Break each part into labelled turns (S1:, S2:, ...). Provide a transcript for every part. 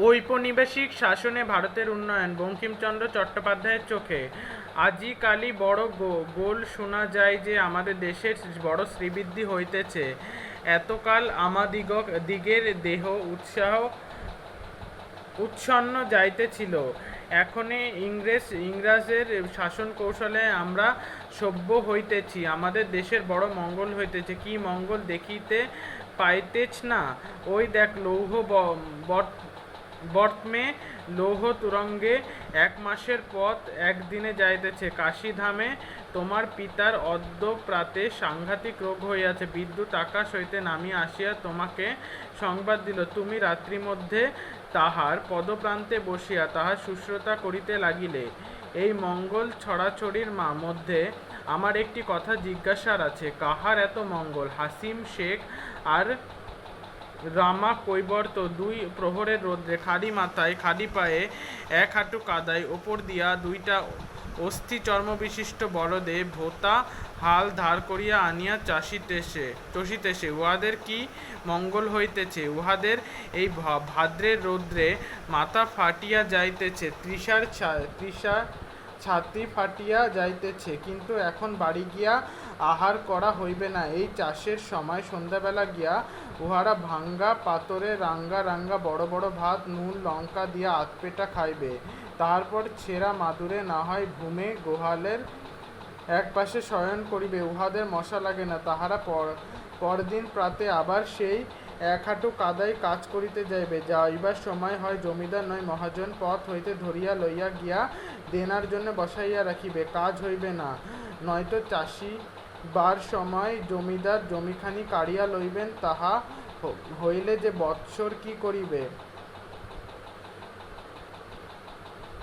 S1: ঔপনিবেশিক শাসনে ভারতের উন্নয়ন। বঙ্কিমচন্দ্র চট্টোপাধ্যায়ের চোখে। আজিকালি বড় গো- গোল শোনা যায় যে আমাদের দেশের বড় শ্রীবৃদ্ধি হইতেছে। এতকাল আমাদিগক দিগের দেহ উৎসাহ উচ্ছন্ন যাইতেছিল। এখনে ইংরেজ, ইংরাজের শাসন কৌশলে আমরা সভ্য হইতেছি। আমাদের দেশের বড় মঙ্গল হইতেছে। কি মঙ্গল দেখিতে পাইতেছ না? ওই দেখ লৌহ বর্তমে লৌহ তুরঙ্গে এক মাসের পথ একদিনে যাইতেছে। কাশীধামে তোমার পিতার অদ্য প্রাতে সাংঘাতিক রোগ হইয়াছে। বিদ্যুৎ আকাশ হইতে নামিয়া আসিয়া তোমাকে সংবাদ দিল, তুমি রাত্রি মধ্যে তাহার পদপ্রান্তে বসিয়া তাহার শুশ্রূষা করিতে লাগিলে। এই মঙ্গল ছড়াছড়ির মা, মধ্যে আমার একটি কথা জিজ্ঞাসার আছে। কাহার এত মঙ্গল? হাসিম, শেখ আর রামা কৈবর্ত দুই প্রহরের রোদ্রে খালি মাথায় খালি পায়ে এক হাঁটু কাদায়, ওপর দিয়া দুইটা অস্থি চর্মবিশিষ্ট বড়দে ভোতা হাল ধার করিয়া আনিয়া চাষিতেছে, চষিতেছে। উহাদের কি মঙ্গল হইতেছে? উহাদের এই ভাদ্রের রৌদ্রে মাথা ফাটিয়া যাইতেছে, তৃষার ছা- তৃষা ছাতি ফাটিয়া যাইতেছে, কিন্তু এখন বাড়ি গিয়া আহার করা হইবে না। এই চাষের সময় সন্ধ্যাবেলা গিয়া উহারা ভাঙ্গা পাতরে রাঙ্গা রাঙ্গা, বড় বড় ভাত, নুন, লঙ্কা দিয়া আতপেটা খাইবে। তারপর ছেঁড়া মাদুরে না হয় ঘুমে গোহালের এক পাশে শয়ন করিবে, উহাদের মশা লাগে না, তাহারা পর, পরদিন প্রাতে আবার সেই এক হাঁটু কাদায় কাজ করিতে যাইবে, যাইবার সময় হয় জমিদার নয়, মহাজন পথ হইতে ধরিয়া লইয়া গিয়া দেনার জন্য বসাইয়া রাখিবে, কাজ হইবে না, নয়তো চাষি বার সময় জমিদার জমিখানি কাড়িয়া লইবেন, তাহা হইলে যে বৎসর কি করিবে?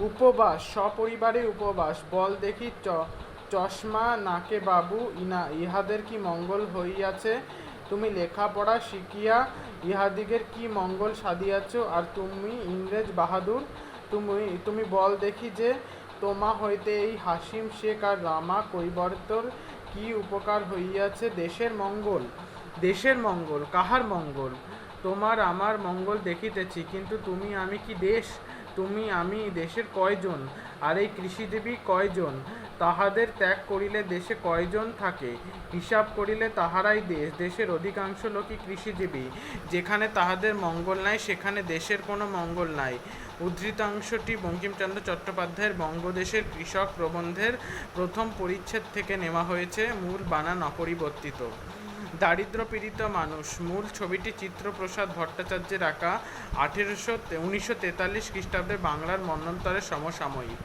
S1: উপবাস, সপরিবারে উপবাস, বল দেখি চশমা, নাকে বাবু, ইনা, ইহাদের কি মঙ্গল হইয়াছে? তুমি লেখাপড়া শিখিয়া ইহাদিগের কি মঙ্গল সাধিয়াছ? আর তুমি ইংরেজ বাহাদুর, তুমি তুমি বল দেখি যে তোমা হইতে এই হাসিম শেখ আর রামা কৈবর্তর কি উপকার হইয়াছে দেশের মঙ্গল? দেশের মঙ্গল, কাহার মঙ্গল? তোমার আমার মঙ্গল দেখিতেছি, কিন্তু তুমি আমি কি দেশ? তুমি, আমি, দেশের কয়জন? আর এই কৃষিজীবী কয়জন? তাহাদের ত্যাগ করিলে দেশে কয়জন থাকে? হিসাব করিলে তাহারাই দেশ, দেশের অধিকাংশ লোকই কৃষিজীবী। যেখানে তাহাদের মঙ্গল নাই, সেখানে দেশের কোনো মঙ্গল নাই। উদ্ধৃতাংশটি বঙ্কিমচন্দ্র চট্টোপাধ্যায়ের বঙ্গদেশের কৃষক প্রবন্ধের প্রথম পরিচ্ছেদ থেকে নেওয়া হয়েছে, মূল বানান অপরিবর্তিত দারিদ্র পীড়িত মানুষ। মূল ছবিটি চিত্রপ্রসাদ ভট্টাচার্যের আঁকা আঠেরোশো, উনিশশো তেতাল্লিশ খ্রিস্টাব্দে বাংলার মন্বন্তরের সমসাময়িক।